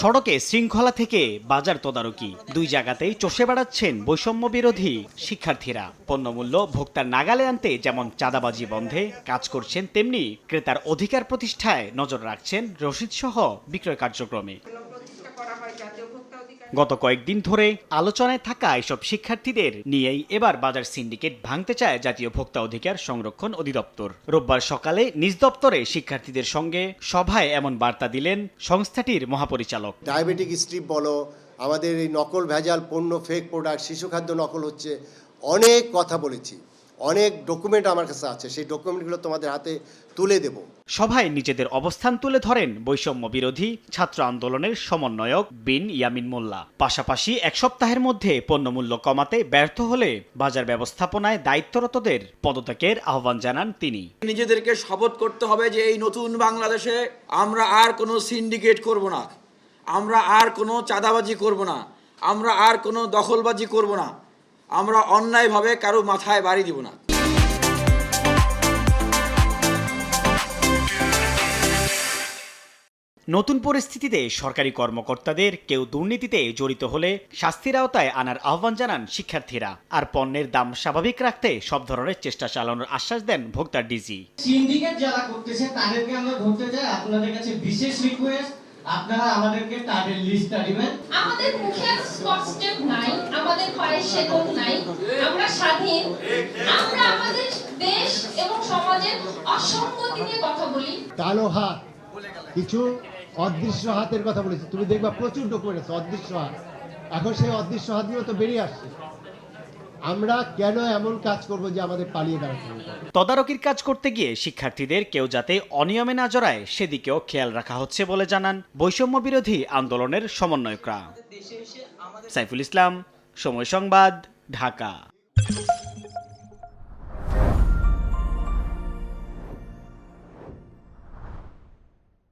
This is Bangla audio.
সড়কে শৃঙ্খলা থেকে বাজার তদারকি। দুই জায়গাতেই চষে বেড়াচ্ছেন বৈষম্য বিরোধী শিক্ষার্থীরা। পণ্যমূল্য ভোক্তার নাগালে আনতে যেমন চাঁদাবাজি বন্ধে কাজ করছেন, তেমনি ক্রেতার অধিকার প্রতিষ্ঠায় নজর রাখছেন রশিদ সহ বিক্রয় কার্যক্রমে। গত কয়েকদিন ধরে আলোচনায় থাকা এসব শিক্ষার্থীদের নিয়েই এবার বাজার সিন্ডিকেট ভাঙতে চায় জাতীয় ভোক্তা অধিকার সংরক্ষণ অধিদপ্তর। রোববার সকালে নিজ দপ্তরে শিক্ষার্থীদের সঙ্গে সভায় এমন বার্তা দিলেন সংস্থাটির মহাপরিচালক। ডায়াবেটিক স্ট্রিপ বলো, আমাদের এই নকল ভেজাল পণ্য ফেক প্রোডাক্ট শিশু খাদ্য নকল হচ্ছে, অনেক কথা বলেছি। অনেক ডকুমেন্ট আমার কাছে আছে সেই ডকুমেন্টগুলো তোমাদের হাতে তুলে দেব। সভায় নিজেদের অবস্থান তুলে ধরেন বৈষম্য বিরোধী ছাত্র আন্দোলনের সমন্বয়ক বিন ইয়ামিন মোল্লা। পাশাপাশি এক সপ্তাহের মধ্যে পণ্যমূল্য কমাতে ব্যর্থ হলে বাজার ব্যবস্থাপনায় দায়িত্বরতদের পদত্যাগের আহ্বান জানান তিনি। নিজেদেরকে শপথ করতে হবে যে এই নতুন বাংলাদেশে আমরা আর কোনো সিন্ডিকেট করব না। আমরা আর কোনো চাঁদাবাজি করব না। আমরা আর কোনো দখলবাজি করব না। আমরা অন্যায়ভাবে কারও মাথায় বাড়ি দিব না। নতুন পরিস্থিতিতে সরকারি কর্মকর্তাদের কেউ দুর্নীতিতে জড়িত হলে শাস্তির আওতায় আনার আহ্বান জানান শিক্ষার্থীরা। আর পণ্যের দাম স্বাভাবিক রাখতে সব ধরনের চেষ্টা চালানোর আশ্বাস দেন ভোক্তার ডিজি। সিন্ডিকেট যারা করতেছে তাদেরকে আমরা ধরতে চাই। আপনাদের কাছে বিশেষ রিকোয়েস্ট আপনারা আমাদেরকে তাদের লিস্টটা দিবেন। আমাদের মুখে স্কচ টেপ নাই আমাদের পায়ে সেতন নাই। আমরা স্বাধীন। আমরা আমাদের দেশ এবং সমাজের অসঙ্গতি নিয়ে কথা বলি। কালো হাত। কিছু অদৃশ্য হাতের কথা বলেছি। তুমি দেখবা প্রচুর ডকুমেন্ট আছে অদৃশ্য হাত। এখন সেই অদৃশ্য হাতগুলো তো বেরিয়ে আসছে। আমরা কেন এমন কাজ করব যে আমাদের পালিয়ে বেড়াতে তদারকির কাজ করতে গিয়ে শিক্ষার্থীদের কেউ যাতে অনিয়মে না জড়ায়, সেদিকেও খেয়াল রাখা হচ্ছে বলে জানান বৈষম্য বিরোধী আন্দোলনের সমন্বয়করা। সাইফুল ইসলাম, সময় সংবাদ, ঢাকা।